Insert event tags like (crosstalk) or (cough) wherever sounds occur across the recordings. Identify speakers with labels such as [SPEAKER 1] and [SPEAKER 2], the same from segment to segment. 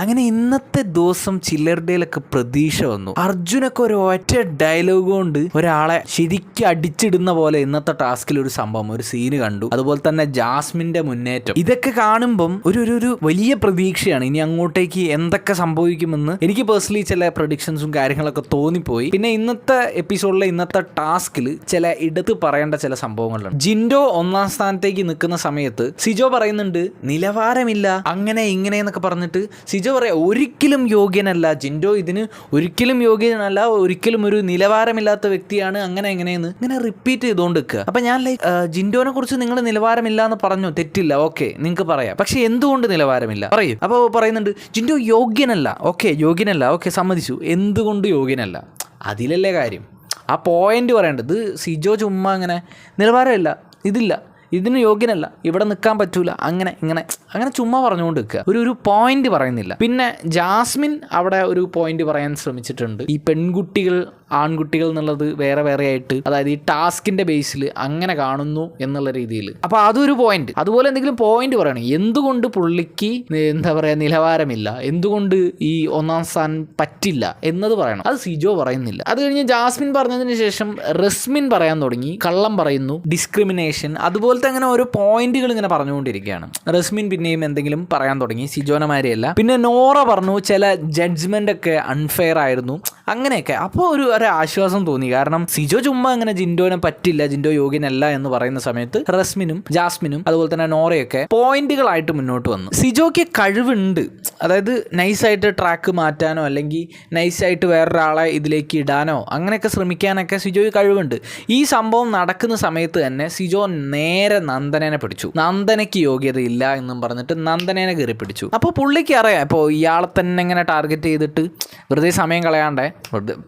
[SPEAKER 1] അങ്ങനെ ഇന്നത്തെ ദിവസം ചില്ലറുടെയിലൊക്കെ പ്രതീക്ഷ വന്നു. അർജുനൊക്കെ ഒരു ഒറ്റ ഡയലോഗ് കൊണ്ട് ഒരാളെ ശരിക്കും അടിച്ചിടുന്ന പോലെ ഇന്നത്തെ ടാസ്കിൽ ഒരു സംഭവം ഒരു സീന് കണ്ടു. അതുപോലെ തന്നെ ജാസ്മിന്റെ മുന്നേറ്റം. ഇതൊക്കെ കാണുമ്പം ഒരു ഒരു വലിയ പ്രതീക്ഷയാണ്. ഇനി അങ്ങോട്ടേക്ക് എന്തൊക്കെ സംഭവിക്കുമെന്ന് എനിക്ക് പേഴ്സണലി ചില പ്രൊഡിക്ഷൻസും കാര്യങ്ങളൊക്കെ തോന്നിപ്പോയി. പിന്നെ ഇന്നത്തെ എപ്പിസോഡിലെ ഇന്നത്തെ ടാസ്കിൽ ചില ഇടത്ത് പറയേണ്ട ചില സംഭവങ്ങളുണ്ട്. ജിൻഡോ ഒന്നാം സ്ഥാനത്തേക്ക് നിൽക്കുന്ന സമയത്ത് സിജോ പറയുന്നുണ്ട് നിലവാരമില്ല. അങ്ങനെ ഇങ്ങനെ എന്നൊക്കെ പറഞ്ഞിട്ട് സിജോ പറയാ ഒരിക്കലും യോഗ്യനല്ല. ജിൻഡോ ഇതിന് ഒരിക്കലും യോഗ്യനല്ല ഒരിക്കലും ഒരു നിലവാരമില്ലാത്ത വ്യക്തിയാണ് അങ്ങനെ എങ്ങനെയെന്ന് ഇങ്ങനെ റിപ്പീറ്റ് ചെയ്തുകൊണ്ട് നിൽക്കുക. അപ്പം ഞാൻ ലൈക്ക് ജിൻഡോനെ കുറിച്ച് നിങ്ങൾ നിലവാരമില്ല എന്ന് പറഞ്ഞു. തെറ്റില്ല ഓക്കെ നിങ്ങൾക്ക് പറയാം. പക്ഷെ എന്തുകൊണ്ട് നിലവാരമില്ല? പറയും. അപ്പോൾ പറയുന്നുണ്ട് ജിൻഡോ യോഗ്യനല്ല. ഓക്കെ യോഗ്യനല്ല ഓക്കെ സമ്മതിച്ചു. എന്തുകൊണ്ട് യോഗ്യനല്ല? അതിലല്ലേ കാര്യം. ആ പോയിന്റ് പറയേണ്ടത് സിജോ ചുമ്മാ അങ്ങനെ നിലവാരമില്ല ഇതില്ല. ഇതിന് യോഗ്യനല്ല. ഇവിടെ നിൽക്കാൻ പറ്റൂല. അങ്ങനെ ഇങ്ങനെ അങ്ങനെ ചുമ്മാ പറഞ്ഞുകൊണ്ട് നിൽക്കുക. ഒരു ഒരു പോയിന്റ് പറയുന്നില്ല. പിന്നെ ജാസ്മിൻ അവിടെ ഒരു പോയിന്റ് പറയാൻ ശ്രമിച്ചിട്ടുണ്ട്. ഈ പെൺകുട്ടികൾ ആൺകുട്ടികൾ എന്നുള്ളത് വേറെ വേറെ ആയിട്ട് അതായത് ഈ ടാസ്കിന്റെ ബേസിൽ അങ്ങനെ കാണുന്നു എന്നുള്ള രീതിയിൽ. അപ്പോൾ അതൊരു പോയിന്റ് അതുപോലെ എന്തെങ്കിലും പോയിന്റ് പറയണം. എന്തുകൊണ്ട് പുള്ളിക്ക് എന്താ പറയുക നിലവാരമില്ല? എന്തുകൊണ്ട് ഈ ഒന്നാം സ്ഥാനം പറ്റില്ല എന്നത് പറയണം. അത് സിജോ പറയുന്നില്ല. അത് കഴിഞ്ഞ് ജാസ്മിൻ പറഞ്ഞതിന് ശേഷം റസ്മിൻ പറയാൻ തുടങ്ങി. കള്ളം പറയുന്നു ഡിസ്ക്രിമിനേഷൻ അതുപോലത്തെ അങ്ങനെ ഓരോ പോയിന്റുകൾ ഇങ്ങനെ പറഞ്ഞുകൊണ്ടിരിക്കുകയാണ്. റസ്മിൻ പിന്നെയും എന്തെങ്കിലും പറയാൻ തുടങ്ങി. സിജോനമാരെയല്ല പിന്നെ നോറ പറഞ്ഞു ചില ജഡ്ജ്മെന്റ് ഒക്കെ അൺഫെയർ ആയിരുന്നു. അങ്ങനെയൊക്കെ. അപ്പോൾ ഒരു ഒരു ആശ്വാസം തോന്നി. കാരണം സിജോ ചുമ്മാ അങ്ങനെ ജിൻഡോനെ പറ്റില്ല ജിൻഡോ യോഗ്യനല്ല എന്ന് പറയുന്ന സമയത്ത് റസ്മിനും ജാസ്മിനും അതുപോലെ തന്നെ നോറയൊക്കെ പോയിന്റുകളായിട്ട് മുന്നോട്ട് വന്നു. സിജോയ്ക്ക് കഴിവുണ്ട്. അതായത് നൈസായിട്ട് ട്രാക്ക് മാറ്റാനോ അല്ലെങ്കിൽ നൈസായിട്ട് വേറൊരാളെ ഇതിലേക്ക് ഇടാനോ അങ്ങനെയൊക്കെ ശ്രമിക്കാനൊക്കെ സിജോയ്ക്ക് കഴിവുണ്ട്. ഈ സംഭവം നടക്കുന്ന സമയത്ത് തന്നെ സിജോ നേരെ നന്ദനനെ പിടിച്ചു. നന്ദനയ്ക്ക് യോഗ്യതയില്ല എന്നും പറഞ്ഞിട്ട് നന്ദനേനെ കയറി പിടിച്ചു. അപ്പോൾ പുള്ളിക്ക് അറിയാം ഇപ്പോൾ ഇയാളെ തന്നെ ഇങ്ങനെ ടാർഗറ്റ് ചെയ്തിട്ട് വെറുതെ സമയം കളയാണ്ടേ.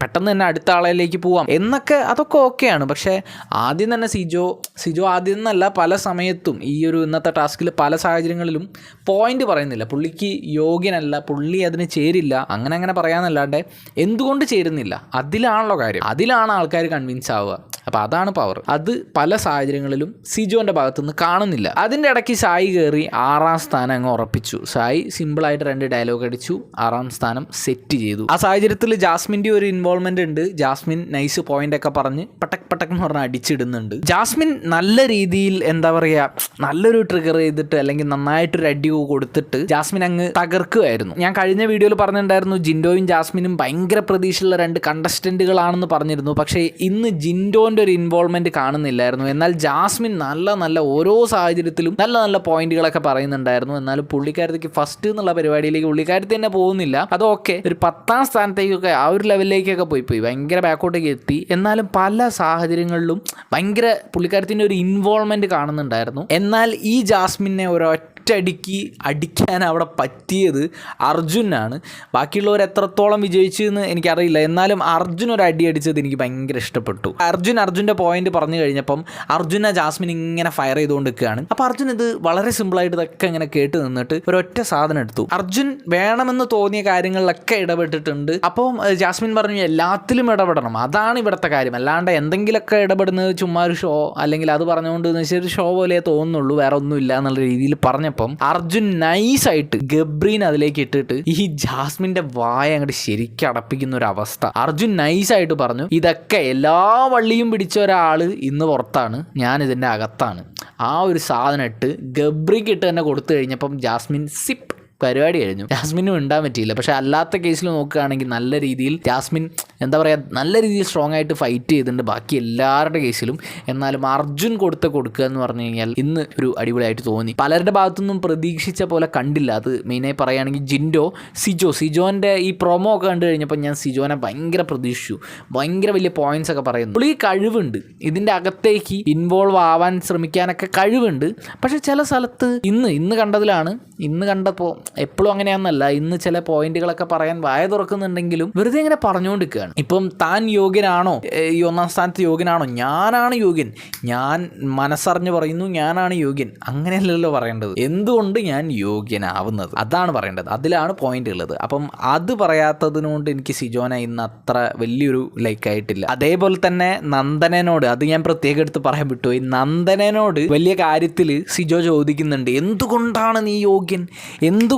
[SPEAKER 1] പെട്ടെന്ന് തന്നെ അടുത്ത ആളിലേക്ക് പോവാം. എന്നൊക്കെ അതൊക്കെ ഓക്കെയാണ്. പക്ഷേ ആദ്യം തന്നെ സിജോ സിജോ ആദ്യം എന്നല്ല പല സമയത്തും ഈ ഒരു ഇന്നത്തെ ടാസ്കിൽ പല സാഹചര്യങ്ങളിലും പോയിന്റ് പറയുന്നില്ല. പുള്ളിക്ക് യോഗ്യനല്ല പുള്ളി അതിന് ചേരില്ല അങ്ങനെ അങ്ങനെ പറയാമെന്നല്ലാണ്ട് എന്തുകൊണ്ട് ചേരുന്നില്ല? അതിലാണല്ലോ കാര്യം. അതിലാണ് ആൾക്കാർ കൺവിൻസ് ആവുക. അപ്പോൾ അതാണ് പവർ അത് പല സാഹചര്യങ്ങളിലും സിജോന്റെ ഭാഗത്തുനിന്ന് കാണുന്നില്ല. അതിന്റെ ഇടയ്ക്ക് സായി കയറി ആറാം സ്ഥാനം അങ്ങ് ഉറപ്പിച്ചു. സായി സിമ്പിൾ ആയിട്ട് രണ്ട് ഡയലോഗ് അടിച്ചു. ആറാം സ്ഥാനം സെറ്റ് ചെയ്തു. ആ സാഹചര്യത്തിൽ ജാസ്മിന്റെ ഒരു ഇൻവോൾവ്മെന്റ് ഉണ്ട്. ജാസ്മിൻ നൈസ് പോയിന്റ് ഒക്കെ പറഞ്ഞ് പട്ടക് പട്ടക് എന്ന് പറഞ്ഞാൽ അടിച്ചിടുന്നുണ്ട്. ജാസ്മിൻ നല്ല രീതിയിൽ എന്താ പറയുക നല്ലൊരു ട്രിഗർ ചെയ്തിട്ട് അല്ലെങ്കിൽ നന്നായിട്ടൊരു അടി കൊടുത്തിട്ട് ജാസ്മിൻ അങ്ങ് തകർക്കുകയായിരുന്നു. ഞാൻ കഴിഞ്ഞ വീഡിയോയിൽ പറഞ്ഞിട്ടുണ്ടായിരുന്നു ജിൻഡോയും ജാസ്മിനും ഭയങ്കര പ്രതീക്ഷയുള്ള രണ്ട് കണ്ടസ്റ്റന്റുകളാണെന്ന് പറഞ്ഞിരുന്നു. പക്ഷേ ഇന്ന് ജിൻഡോന്റെ ഒരു ഇൻവോൾവ്മെന്റ് കാണുന്നില്ലായിരുന്നു. എന്നാൽ ജാസ്മിൻ നല്ല നല്ല ഓരോ സാഹചര്യത്തിലും നല്ല നല്ല പോയിന്റുകളൊക്കെ പറയുന്നുണ്ടായിരുന്നു. എന്നാലും പുള്ളിക്കാരത്തേക്ക് ഫസ്റ്റ് എന്നുള്ള പരിപാടിയിലേക്ക് പുള്ളിക്കാരത്തി തന്നെ പോകുന്നില്ല. അതൊക്കെ ഒരു പത്താം സ്ഥാനത്തേക്കൊക്കെ ആ ഒരു ലെവലിലേക്കൊക്കെ പോയി പോയി. ഭയങ്കര ബാക്കോട്ടേക്ക് എത്തി. എന്നാലും പല സാഹചര്യങ്ങളിലും ഭയങ്കര പുള്ളിക്കാരത്തിന്റെ ഒരു ഇൻവോൾവ്മെന്റ് കാണുന്നുണ്ടായിരുന്നു. എന്നാൽ ഈ ജാസ്മിനെ ഒരൊറ്റ ഒറ്റയടിക്ക് അടിക്കാൻ അവിടെ പറ്റിയത് അർജുനാണ്. ബാക്കിയുള്ളവർ എത്രത്തോളം വിജയിച്ചു എന്ന് എനിക്കറിയില്ല. എന്നാലും അർജുൻ ഒരു അടി അടിച്ചത് എനിക്ക് ഭയങ്കര ഇഷ്ടപ്പെട്ടു. അർജുൻ അർജുന്റെ പോയിന്റ് പറഞ്ഞു കഴിഞ്ഞപ്പം അർജുന ജാസ്മിൻ ഇങ്ങനെ ഫയർ ചെയ്തുകൊണ്ട് നിൽക്കുകയാണ് അപ്പോൾ അർജുൻ ഇത് വളരെ സിമ്പിളായിട്ട് ഇതൊക്കെ ഇങ്ങനെ കേട്ട് നിന്നിട്ട് ഒരൊറ്റ സാധനം എടുത്തു. അർജുൻ വേണമെന്ന് തോന്നിയ കാര്യങ്ങളിലൊക്കെ ഇടപെട്ടിട്ടുണ്ട്. അപ്പം ജാസ്മിൻ പറഞ്ഞു എല്ലാത്തിലും ഇടപെടണം. അതാണ് ഇവിടുത്തെ കാര്യം. അല്ലാണ്ട് എന്തെങ്കിലുമൊക്കെ ഇടപെടുന്നത് ചുമ്മാ ഒരു ഷോ അല്ലെങ്കിൽ അത് പറഞ്ഞുകൊണ്ട് എന്ന് വെച്ചാൽ ഒരു ഷോ പോലെ തോന്നുന്നുള്ളൂ. വേറെ ഒന്നുമില്ല എന്നുള്ള രീതിയിൽ പറഞ്ഞപ്പം അർജുൻ നൈസായിട്ട് ഗബ്രീൻ അതിലേക്ക് ഇട്ടിട്ട് ഈ ജാസ്മിന്റെ വായ അങ്ങോട്ട് ശരിക്കും അടപ്പിക്കുന്ന ഒരു അവസ്ഥ അർജുൻ നൈസായിട്ട് പറഞ്ഞു ഇതൊക്കെ എല്ലാ വള്ളിയും പിടിച്ച ഒരാൾ ഇന്ന് പുറത്താണ് ഞാൻ ഇതിന്റെ അകത്താണ്. ആ ഒരു സാധനം ഇട്ട് ഗബ്രിക്ക് ഇട്ട് തന്നെ കൊടുത്തു കഴിഞ്ഞപ്പം ജാസ്മിൻ സിപ്പ് പരിപാടി കഴിഞ്ഞു. ജാസ്മിനും ഉണ്ടാൻ പറ്റിയില്ല. പക്ഷെ അല്ലാത്ത കേസിൽ നോക്കുകയാണെങ്കിൽ നല്ല രീതിയിൽ ജാസ്മിൻ എന്താ പറയുക നല്ല രീതിയിൽ സ്ട്രോങ് ആയിട്ട് ഫൈറ്റ് ചെയ്തിട്ടുണ്ട് ബാക്കി എല്ലാവരുടെ കേസിലും എന്നാലും അർജുൻ കൊടുത്ത കൊടുക്കുക എന്ന് പറഞ്ഞു കഴിഞ്ഞാൽ ഇന്ന് ഒരു അടിപൊളിയായിട്ട് തോന്നി. പലരുടെ ഭാഗത്തുനിന്നും പ്രതീക്ഷിച്ച പോലെ കണ്ടില്ല. അത് മെയിനായി പറയുകയാണെങ്കിൽ ജിൻഡോ സിജോ. സിജോന്റെ ഈ പ്രൊമോ ഒക്കെ കണ്ടു കഴിഞ്ഞപ്പോൾ ഞാൻ സിജോനെ ഭയങ്കര പ്രതീക്ഷിച്ചു. ഭയങ്കര വലിയ പോയിന്റ്സ് ഒക്കെ പറയുന്നു. പുള്ളി കഴിവുണ്ട്. ഇതിന്റെ അകത്തേക്ക് ഇൻവോൾവ് ആവാൻ ശ്രമിക്കാനൊക്കെ കഴിവുണ്ട്. പക്ഷേ ചില സ്ഥലത്ത് ഇന്ന് ഇന്ന് കണ്ടതിലാണ് ഇന്ന് കണ്ടപ്പോൾ എപ്പോഴും അങ്ങനെയാണെന്നല്ല. ഇന്ന് ചില പോയിന്റുകളൊക്കെ പറയാൻ വായ തുറക്കുന്നുണ്ടെങ്കിലും വെറുതെ ഇങ്ങനെ പറഞ്ഞുകൊണ്ടിരിക്കുകയാണ്. ഇപ്പം താൻ യോഗ്യനാണോ? ഈ ഒന്നാം സ്ഥാനത്ത് യോഗ്യനാണോ? ഞാനാണ് യോഗ്യൻ. ഞാൻ മനസ്സറിഞ്ഞ് പറയുന്നു ഞാനാണ് യോഗ്യൻ. അങ്ങനെയല്ലല്ലോ പറയേണ്ടത്. എന്തുകൊണ്ട് ഞാൻ യോഗ്യനാവുന്നത്? അതാണ് പറയേണ്ടത്. അതിലാണ് പോയിന്റ് ഉള്ളത്. അപ്പം അത് പറയാത്തതിനോണ്ട് എനിക്ക് സിജോന ഇന്ന് അത്ര വലിയൊരു ലൈക്ക് ആയിട്ടില്ല. അതേപോലെ തന്നെ നന്ദനോട് അത് ഞാൻ പ്രത്യേകം എടുത്ത് പറയാൻ വിട്ടുപോയി നന്ദനോട് വലിയ കാര്യത്തിൽ സിജോ ചോദിക്കുന്നുണ്ട്. എന്തുകൊണ്ടാണ് നീ യോഗ്യൻ?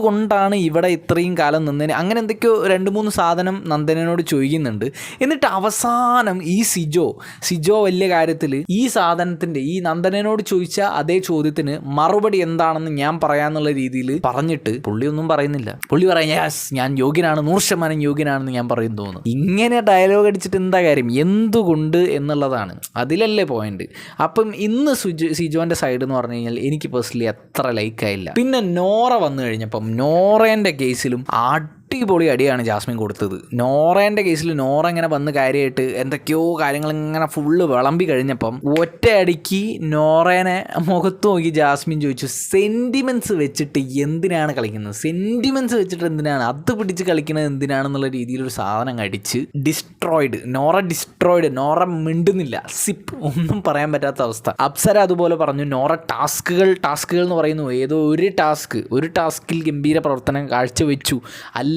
[SPEAKER 1] എന്തുകൊണ്ടാണ് ഇവിടെ ഇത്രയും കാലം നിന്നതിന്? അങ്ങനെ എന്തൊക്കെയോ രണ്ട് മൂന്ന് സാധനം നന്ദനോട് ചോദിക്കുന്നുണ്ട്. എന്നിട്ട് അവസാനം ഈ സിജോ സിജോ വലിയ കാര്യത്തിൽ ഈ സാധനത്തിന്റെ ഈ നന്ദനോട് ചോദിച്ച അതേ ചോദ്യത്തിന് മറുപടി എന്താണെന്ന് ഞാൻ പറയാമെന്നുള്ള രീതിയിൽ പറഞ്ഞിട്ട് പുള്ളി ഒന്നും പറയുന്നില്ല. പുള്ളി പറയാം യാസ് ഞാൻ യോഗ്യനാണ് നൂറ് ശതമാനം യോഗ്യനാണെന്ന് ഞാൻ പറയും തോന്നുന്നു. ഇങ്ങനെ ഡയലോഗ് അടിച്ചിട്ട് എന്താ കാര്യം? എന്തുകൊണ്ട് എന്നുള്ളതാണ്. അതിലല്ലേ പോയിന്റ് അപ്പം ഇന്ന് സുജോ സിജോന്റെ സൈഡ് എന്ന് പറഞ്ഞു കഴിഞ്ഞാൽ എനിക്ക് പേഴ്സണലി അത്ര ലൈക്കായില്ല പിന്നെ നോറ വന്നു കഴിഞ്ഞപ്പം നോറേന്റെ കേസിലും അടിപൊളി അടിയാണ് ജാസ്മിൻ കൊടുത്തത്. നോറേന്റെ കേസിൽ നോറ ഇങ്ങനെ വന്ന് കാര്യമായിട്ട് എന്തൊക്കെയോ കാര്യങ്ങൾ ഇങ്ങനെ ഫുള്ള് വിളമ്പി കഴിഞ്ഞപ്പം ഒറ്റയടിക്ക് നോറേനെ മുഖത്ത് നോക്കി ജാസ്മിൻ ചോദിച്ചു സെന്റിമെന്റ്സ് വെച്ചിട്ട് എന്തിനാണ് കളിക്കുന്നത്? സെന്റിമെന്റ്സ് വെച്ചിട്ട് എന്തിനാണ്? അത് പിടിച്ച് കളിക്കുന്നത് എന്തിനാണെന്നുള്ള രീതിയിലൊരു സാധനം അടിച്ച് ഡിസ്ട്രോയിഡ് നോറ ഡിസ്ട്രോയിഡ് നോറ മിണ്ടുന്നില്ല. സിപ്പ് ഒന്നും പറയാൻ പറ്റാത്ത അവസ്ഥ. അപ്സര അതുപോലെ പറഞ്ഞു നോറ ടാസ്കുകൾ ടാസ്കുകൾ എന്ന് പറയുന്നു. ഏതോ ഒരു ടാസ്ക് ഒരു ടാസ്കിൽ ഗംഭീര പ്രവർത്തനം കാഴ്ചവെച്ചു.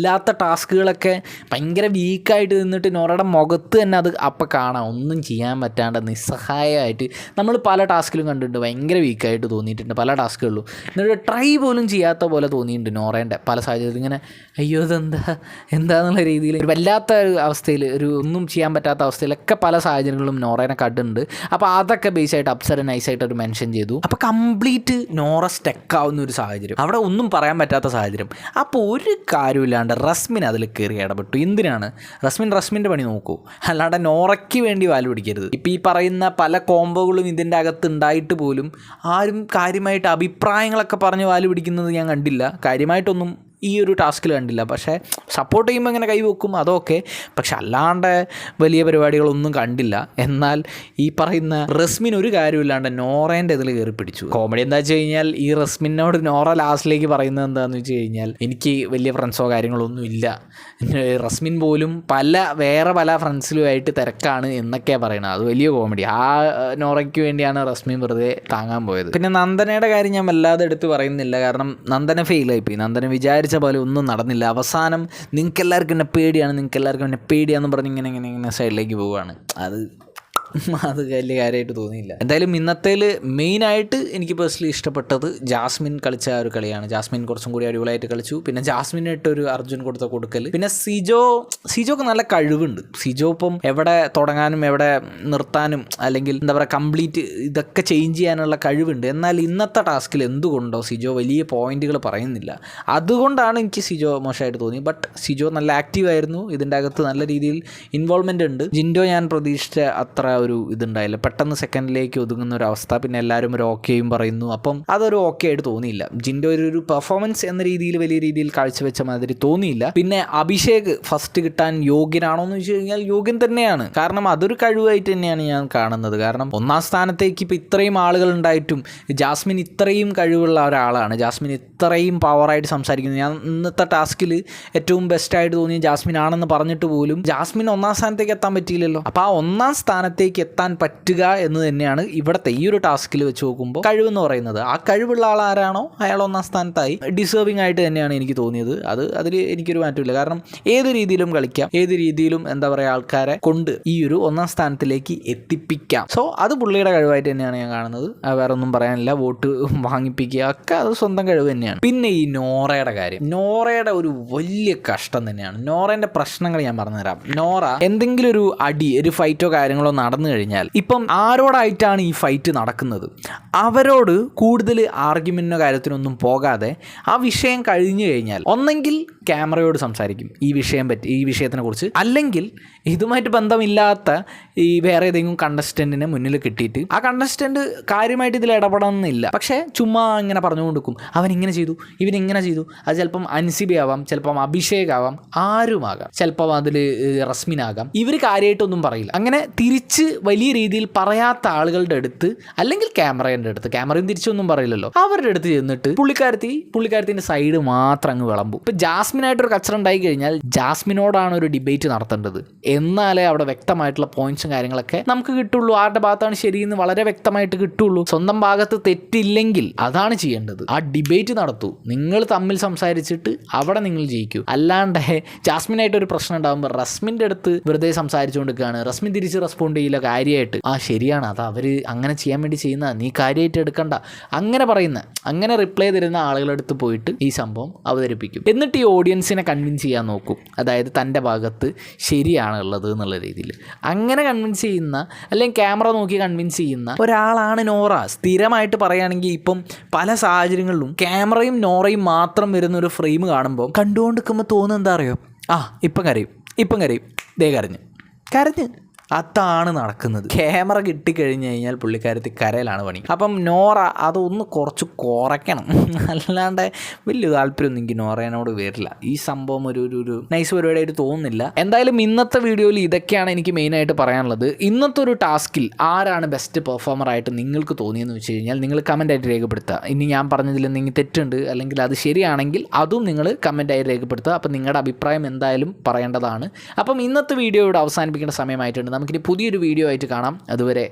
[SPEAKER 1] അല്ലാത്ത ടാസ്കുകളൊക്കെ ഭയങ്കര വീക്കായിട്ട് നിന്നിട്ട് നോറയുടെ മുഖത്ത് തന്നെ അത് അപ്പം കാണാം. ഒന്നും ചെയ്യാൻ പറ്റാണ്ട് നിസ്സഹായമായിട്ട് നമ്മൾ പല ടാസ്കിലും കണ്ടിട്ടുണ്ട്. ഭയങ്കര വീക്കായിട്ട് തോന്നിയിട്ടുണ്ട് പല ടാസ്കുകളിലും. എന്നിട്ട് ട്രൈ പോലും ചെയ്യാത്ത പോലെ തോന്നിയിട്ടുണ്ട് നോറേന്റെ പല സാഹചര്യത്തിൽ. ഇങ്ങനെ അയ്യോ ഇതെന്താ? എന്താന്നുള്ള രീതിയിൽ. ഒരു വല്ലാത്ത അവസ്ഥയിൽ ഒരു ഒന്നും ചെയ്യാൻ പറ്റാത്ത അവസ്ഥയിലൊക്കെ പല സാഹചര്യങ്ങളും നോറേനെ കണ്ടിട്ടുണ്ട്. അപ്പോൾ അതൊക്കെ ബേസായിട്ട് അപ്സര നൈസായിട്ട് ഒരു മെൻഷൻ ചെയ്തു. അപ്പോൾ കംപ്ലീറ്റ് നോറ സ്റ്റെക്കാവുന്ന ഒരു സാഹചര്യം. അവിടെ ഒന്നും പറയാൻ പറ്റാത്ത സാഹചര്യം. അപ്പോൾ ഒരു കാര്യമില്ലാണ്ട് റസ്മിൻ അതിൽ കയറി ഇടപെട്ടു. എന്തിനാണ്? റസ്മിൻ റസ്മിന്റെ പണി നോക്കൂ. അല്ലാണ്ട് നോറയ്ക്ക് വേണ്ടി വാൽ പിടിക്കരുത്. ഇപ്പം ഈ പറയുന്ന പല കോംബോകളും ഇതിന്റെ അകത്ത് ഉണ്ടായിട്ട് പോലും ആരും കാര്യമായിട്ട് അഭിപ്രായങ്ങളൊക്കെ പറഞ്ഞ് വാൽ പിടിക്കുന്നത് ഞാൻ കണ്ടില്ല. കാര്യമായിട്ടൊന്നും ഈ ഒരു ടാസ്കിൽ കണ്ടില്ല. പക്ഷേ സപ്പോർട്ട് ചെയ്യുമ്പോൾ ഇങ്ങനെ കൈവെക്കും അതൊക്കെ. പക്ഷെ അല്ലാണ്ട് വലിയ പരിപാടികളൊന്നും കണ്ടില്ല. എന്നാൽ ഈ പറയുന്ന റസ്മിൻ ഒരു കാര്യമില്ലാണ്ട് നോറേന്റെ ഇതിൽ കയറി പിടിച്ചു. കോമഡി എന്താ വെച്ച് കഴിഞ്ഞാൽ ഈ റസ്മിനോട് നോറ ലാസ്റ്റിലേക്ക് പറയുന്നത് എന്താണെന്ന് വെച്ച് കഴിഞ്ഞാൽ എനിക്ക് വലിയ ഫ്രണ്ട്സോ കാര്യങ്ങളോ ഒന്നും ഇല്ല റസ്മിൻ പോലും പല വേറെ പല ഫ്രണ്ട്സിലുമായിട്ട് തിരക്കാണ് എന്നൊക്കെയാണ് പറയുന്നത് അത് വലിയ കോമഡി. ആ നോറയ്ക്ക് വേണ്ടിയാണ് റസ്മിൻ വെറുതെ താങ്ങാൻ പോയത്. പിന്നെ നന്ദനയുടെ കാര്യം ഞാൻ വല്ലാതെ എടുത്ത് പറയുന്നില്ല. കാരണം നന്ദന ഫെയിലായിപ്പോയി നന്ദന വിചാരിച്ച പോലെ ഒന്നും നടന്നില്ല. അവസാനം നിങ്ങൾക്ക് എല്ലാവർക്കും എന്നെ പേടിയാണ്. നിങ്ങൾക്ക് എല്ലാവർക്കും എന്നെ പേടിയാന്ന് പറഞ്ഞ് ഇങ്ങനെ ഇങ്ങനെ ഇങ്ങനെ സൈഡിലേക്ക് പോവുകയാണ്. അത് അത് വലിയ കാര്യമായിട്ട് തോന്നിയില്ല. എന്തായാലും മെയിൻ ആയിട്ട് എനിക്ക് പേഴ്സണലി ഇഷ്ടപ്പെട്ടത് ജാസ്മിൻ കളിച്ച ഒരു കളിയാണ്. ജാസ്മിൻ കുറച്ചും കൂടി അടിപൊളിയായിട്ട് കളിച്ചു. പിന്നെ ജാസ്മിനായിട്ട് ഒരു അർജുൻ കൊടുത്ത കൊടുക്കൽ പിന്നെ സിജോ സിജോക്ക് നല്ല കഴിവുണ്ട്. സിജോ ഇപ്പം എവിടെ തുടങ്ങാനും എവിടെ നിർത്താനും അല്ലെങ്കിൽ എന്താ പറയുക കംപ്ലീറ്റ് ഇതൊക്കെ ചേഞ്ച് ചെയ്യാനുള്ള കഴിവുണ്ട്. എന്നാൽ ഇന്നത്തെ ടാസ്കിൽ എന്തുകൊണ്ടോ സിജോ വലിയ പോയിന്റുകൾ പറയുന്നില്ല. അതുകൊണ്ടാണ് എനിക്ക് സിജോ മോശമായിട്ട് തോന്നി. ബട്ട് സിജോ നല്ല ആക്റ്റീവ് ആയിരുന്നു. ഇതിന്റെ അകത്ത് നല്ല രീതിയിൽ ഇൻവോൾവ്മെന്റ് ഉണ്ട്. ജിൻഡോ ഞാൻ പ്രതീക്ഷിച്ച അത്ര ഒരു ഇതുണ്ടായില്ല. പെട്ടെന്ന് സെക്കൻഡിലേക്ക് ഒതുങ്ങുന്ന ഒരു അവസ്ഥ. പിന്നെ എല്ലാവരും ഒരു ഓക്കെയും പറയുന്നു. അപ്പം അതൊരു ഓക്കെ ആയിട്ട് തോന്നിയില്ല. ജിന്റെ ഒരു ഒരു പെർഫോമൻസ് എന്ന രീതിയിൽ വലിയ രീതിയിൽ കാഴ്ചവെച്ച മാതിരി തോന്നിയില്ല. പിന്നെ അഭിഷേക് ഫസ്റ്റ് കിട്ടാൻ യോഗ്യനാണോ എന്ന് വെച്ച് കഴിഞ്ഞാൽ യോഗ്യൻ തന്നെയാണ്. കാരണം അതൊരു കഴിവായിട്ട് തന്നെയാണ് ഞാൻ കാണുന്നത്. കാരണം ഒന്നാം സ്ഥാനത്തേക്ക് ഇപ്പം ഇത്രയും ആളുകൾ ഉണ്ടായിട്ടും ജാസ്മിൻ ഇത്രയും കഴിവുള്ള ഒരാളാണ്. ജാസ്മിൻ ഇത്രയും പവറായിട്ട് സംസാരിക്കുന്നു. ഞാൻ ഇന്നത്തെ ടാസ്കിൽ ഏറ്റവും ബെസ്റ്റ് ആയിട്ട് തോന്നിയ ജാസ്മിൻ ആണെന്ന് പറഞ്ഞിട്ട് പോലും ജാസ്മിൻ ഒന്നാം സ്ഥാനത്തേക്ക് എത്താൻ പറ്റിയില്ലല്ലോ. അപ്പോൾ ആ ഒന്നാം സ്ഥാനത്തേക്ക് എത്താൻ പറ്റുക എന്ന് തന്നെയാണ് ഇവിടുത്തെ ഈ ഒരു ടാസ്കിൽ വെച്ച് നോക്കുമ്പോൾ കഴിവെന്ന് പറയുന്നത്. ആ കഴിവുള്ള ആൾ ആരാണോ? അയാൾ ഒന്നാം സ്ഥാനത്തായി ഡിസേർവിംഗ് ആയിട്ട് തന്നെയാണ് എനിക്ക് തോന്നിയത്. അത് അതിൽ എനിക്കൊരു മാറ്റമില്ല. കാരണം ഏത് രീതിയിലും കളിക്കാം. ഏത് രീതിയിലും എന്താ പറയുക ആൾക്കാരെ കൊണ്ട് ഈ ഒരു ഒന്നാം സ്ഥാനത്തിലേക്ക് എത്തിപ്പിക്കാം. സോ അത് പുള്ളിയുടെ കഴിവായിട്ട് തന്നെയാണ് ഞാൻ കാണുന്നത്. വേറെ ഒന്നും പറയാനില്ല. വോട്ട് വാങ്ങിപ്പിക്കുക ഒക്കെ അത് സ്വന്തം കഴിവ് തന്നെയാണ്. പിന്നെ ഈ നോറയുടെ കാര്യം. നോറയുടെ ഒരു വലിയ കഷ്ടം തന്നെയാണ്. നോറേന്റെ പ്രശ്നങ്ങൾ ഞാൻ പറഞ്ഞുതരാം. നോറ എന്തെങ്കിലും ഒരു അടി ഒരു ഫൈറ്റോ കാര്യങ്ങളോ നടന്നു കഴിഞ്ഞാൽ ഇപ്പം ആരോടായിട്ടാണ് ഈ ഫൈറ്റ് നടക്കുന്നത്? അവരോട് കൂടുതൽ ആർഗ്യുമെന്റോ കാര്യത്തിനൊന്നും പോകാതെ ആ വിഷയം കഴിഞ്ഞു കഴിഞ്ഞാൽ ഒന്നെങ്കിൽ ക്യാമറയോട് സംസാരിക്കും ഈ വിഷയം പറ്റി ഈ വിഷയത്തിനെ കുറിച്ച് അല്ലെങ്കിൽ ഇതുമായിട്ട് ബന്ധമില്ലാത്ത ഈ വേറെ ഏതെങ്കിലും കണ്ടസ്റ്റന്റിനെ മുന്നിൽ കിട്ടിയിട്ട് ആ കണ്ടസ്റ്റന്റ് കാര്യമായിട്ട് ഇതിൽ ഇടപെടണമെന്നില്ല. പക്ഷേ ചുമ്മാ ഇങ്ങനെ പറഞ്ഞു കൊടുക്കും അവൻ ഇങ്ങനെ ചെയ്തു ഇവൻ ഇങ്ങനെ ചെയ്തു. അത് ചിലപ്പം ആവാം ചിലപ്പം അഭിഷേക് ആവാം ആരുമാകാം ചിലപ്പം അതിൽ റസ്മിനാകാം ഇവർ കാര്യമായിട്ടൊന്നും പറയില്ല. അങ്ങനെ തിരിച്ച് വലിയ രീതിയിൽ പറയാത്ത ആളുകളുടെ അടുത്ത് അല്ലെങ്കിൽ ക്യാമറേന്റെ അടുത്ത് ക്യാമറയും തിരിച്ചൊന്നും പറയില്ലല്ലോ. അവരുടെ അടുത്ത് ചെന്നിട്ട് പുള്ളിക്കാരത്തി പുള്ളിക്കാരത്തിന്റെ സൈഡ് മാത്രം അങ്ങ് വിളമ്പും. ഇപ്പം ജാസ്മിൻ ജാസ്മിനായിട്ടൊരു കച്ചറ ഉണ്ടായി കഴിഞ്ഞാൽ ജാസ്മിനോടാണ് ഒരു ഡിബേറ്റ് നടത്തേണ്ടത്. എന്നാലേ അവിടെ വ്യക്തമായിട്ടുള്ള പോയിന്റ്സും കാര്യങ്ങളൊക്കെ നമുക്ക് കിട്ടുള്ളൂ. ആരുടെ ഭാഗത്താണ് ശരിയെന്ന് വളരെ വ്യക്തമായിട്ട് കിട്ടുള്ളൂ. സ്വന്തം ഭാഗത്ത് തെറ്റില്ലെങ്കിൽ അതാണ് ചെയ്യേണ്ടത്. ആ ഡിബേറ്റ് നടത്തൂ. നിങ്ങൾ തമ്മിൽ സംസാരിച്ചിട്ട് അവിടെ നിങ്ങൾ ജയിക്കൂ. അല്ലാണ്ട് ജാസ്മിനായിട്ട് ഒരു പ്രശ്നം ഉണ്ടാകുമ്പോൾ റസ്മിന്റെ അടുത്ത് വെറുതെ സംസാരിച്ചുകൊണ്ടിരിക്കുകയാണ്. റസ്മിൻ തിരിച്ച് റെസ്പോണ്ട് ചെയ്യില്ല കാര്യമായിട്ട്. ആ ശരിയാണ്. അത് അവർ അങ്ങനെ ചെയ്യാൻ വേണ്ടി ചെയ്യുന്ന നീ കാര്യമായിട്ട് എടുക്കണ്ട. അങ്ങനെ പറയുന്ന അങ്ങനെ റിപ്ലൈ തരുന്ന ആളുകളെടുത്ത് പോയിട്ട് ഈ സംഭവം അവതരിപ്പിക്കും. എന്നിട്ട് ഈ ഓഡിയൻസിനെ കൺവിൻസ് ചെയ്യാൻ നോക്കും. അതായത് തന്റെ ഭാഗത്ത് ശരിയാണ് ഉള്ളത് എന്നുള്ള രീതിയിൽ. അങ്ങനെ കൺവിൻസ് ചെയ്യുന്ന അല്ലെങ്കിൽ ക്യാമറ നോക്കി കൺവിൻസ് ചെയ്യുന്ന ഒരാളാണ് നോറ. സ്ഥിരമായിട്ട് പറയുകയാണെങ്കിൽ ഇപ്പം പല സാഹചര്യങ്ങളിലും ക്യാമറയും നോറയും മാത്രം വരുന്ന ഒരു ഫ്രെയിം കാണുമ്പോൾ കണ്ടുകൊണ്ടിരിക്കുമ്പോൾ തോന്നുന്നത് എന്താ അറിയോ? ആ ഇപ്പം കരയും. ഇപ്പം കരയും. ദേ കരഞ്ഞ്. കരഞ്ഞ്. അതാണ് നടക്കുന്നത്. ക്യാമറ കിട്ടിക്കഴിഞ്ഞ് കഴിഞ്ഞാൽ പുള്ളിക്കാരത്തി കരയിലാണ് പണി. അപ്പം നോറ അതൊന്ന് കുറച്ച് കുറയ്ക്കണം. (laughs) അല്ലാണ്ട് വലിയ താല്പര്യമൊന്നും എനിക്ക് നോറേനോട് വരില്ല. ഈ സംഭവം ഒരു ഒരു ഒരു നൈസ് പരിപാടിയായിട്ട് തോന്നുന്നില്ല. എന്തായാലും ഇന്നത്തെ വീഡിയോയിൽ ഇതൊക്കെയാണ് എനിക്ക് മെയിനായിട്ട് പറയാനുള്ളത്. ഇന്നത്തെ ഒരു ടാസ്കിൽ ആരാണ് ബെസ്റ്റ് പെർഫോമർ ആയിട്ട് നിങ്ങൾക്ക് തോന്നിയെന്ന് വെച്ച് കഴിഞ്ഞാൽ നിങ്ങൾ കമന്റായിട്ട് രേഖപ്പെടുത്തുക. ഇനി ഞാൻ പറഞ്ഞതിൽ എന്തെങ്കിലും തെറ്റുണ്ട് അല്ലെങ്കിൽ അത് ശരിയാണെങ്കിൽ അതും നിങ്ങൾ കമന്റായി രേഖപ്പെടുത്തുക. അപ്പം നിങ്ങളുടെ അഭിപ്രായം എന്തായാലും പറയേണ്ടതാണ്. അപ്പം ഇന്നത്തെ വീഡിയോ ഇവിടെ അവസാനിപ്പിക്കേണ്ട സമയമായിട്ടുണ്ട്. നമുക്കിനി പുതിയൊരു വീഡിയോ ആയിട്ട് കാണാം. അതുവരെ